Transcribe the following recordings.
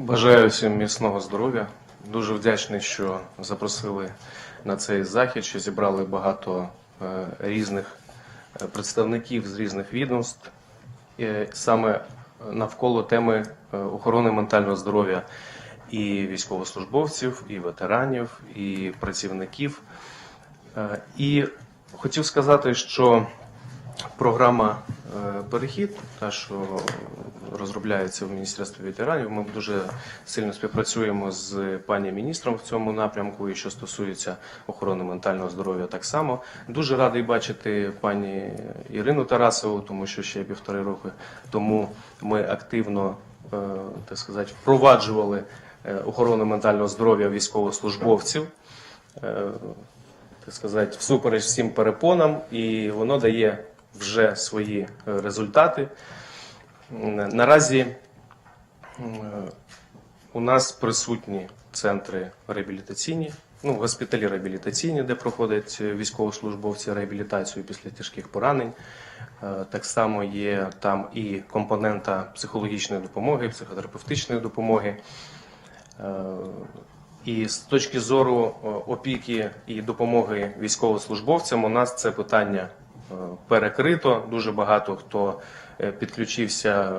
Бажаю всім міцного здоров'я. Дуже вдячний, що запросили на цей захід, що зібрали багато е, різних е, представників з різних відомств саме навколо теми е, охорони ментального здоров'я і військовослужбовців, і ветеранів, і працівників. І хотів сказати, що Програма Перехід, та що розробляється в Міністерстві ветеранів. Ми дуже сильно співпрацюємо з пані міністром в цьому напрямку, і що стосується охорони ментального здоров'я, так само дуже радий бачити пані Ірину Тарасову, тому що ще півтори роки тому ми активно е, так сказати впроваджували е, охорону ментального здоров'я військовослужбовців. Е, так сказати, всупереч всім перепонам, і воно дає вже свої результати. М, Наразі е, у нас присутні центри реабілітаційні, ну, госпіталі реабілітаційні, де проходять е, військовослужбовці реабілітацію після тяжких поранень. Е, Так само є там і компонента психологічної допомоги, психотерапевтичної допомоги. Е, І з точки зору е, опіки і допомоги військовослужбовцям, у нас це питання е, перекрито. Дуже багато хто е, підключився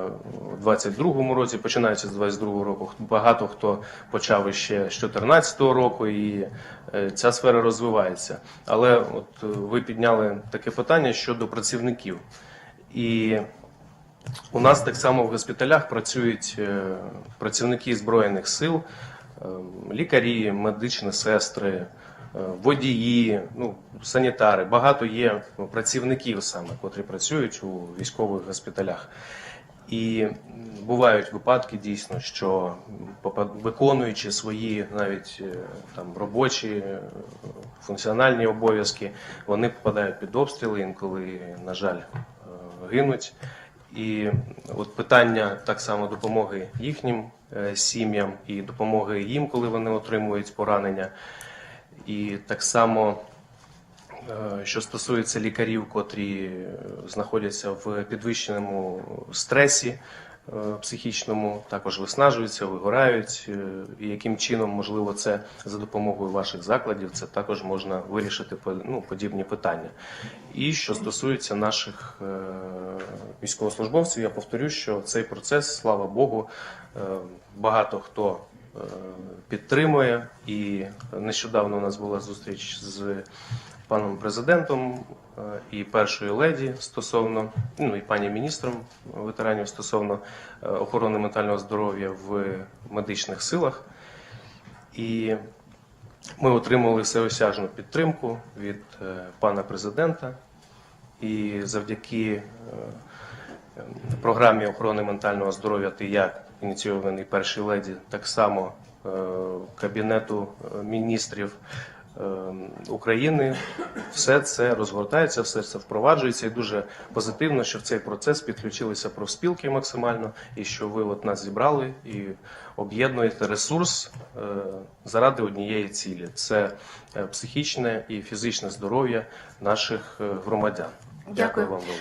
у 22-му році, починаючи з 22-го року. Багато хто почав іще з 14-го року, і е, ця сфера розвивається. Але от е, ви підняли таке питання щодо працівників. І у нас так само в госпіталях працюють е, працівники Збройних сил, е, лікарі, медичні сестри, е, водії, ну, санітари. Багато є працівників саме, котрі працюють у військових госпіталях. І бувають випадки дійсно, що виконуючи свої навіть е, там робочі е, функціональні обов'язки, вони попадають під обстріли, інколи, на жаль, е, гинуть. І от питання так само допомоги їхнім сім'ям і допомоги їм, коли вони отримують поранення. І так само, е, що стосується лікарів, котрі е, знаходяться в підвищеному стресі е, психічному, також виснажуються, вигорають. І яким чином, можливо, це за допомогою ваших закладів, це також можна вирішити ну, подібні питання. І що стосується наших військовослужбовців, я повторю, що цей процес, слава Богу, багато хто підтримує. І нещодавно у нас була зустріч з паном президентом е, і першою леді стосовно, ну і пані міністром ветеранів стосовно е, охорони ментального здоров'я в медичних силах. І ми отримали всеосяжну підтримку від е, пана президента. І завдяки е, програмі охорони ментального здоров'я «Ти як ініційований першій леді, так само е, Кабінету е, міністрів е, України, все це розгортається, все це впроваджується. І дуже позитивно, що в цей процес підключилися профспілки максимально, і що ви от нас зібрали і об'єднуєте ресурс заради однієї цілі: це психічне і фізичне здоров'я наших громадян. Дякую. вам величезно.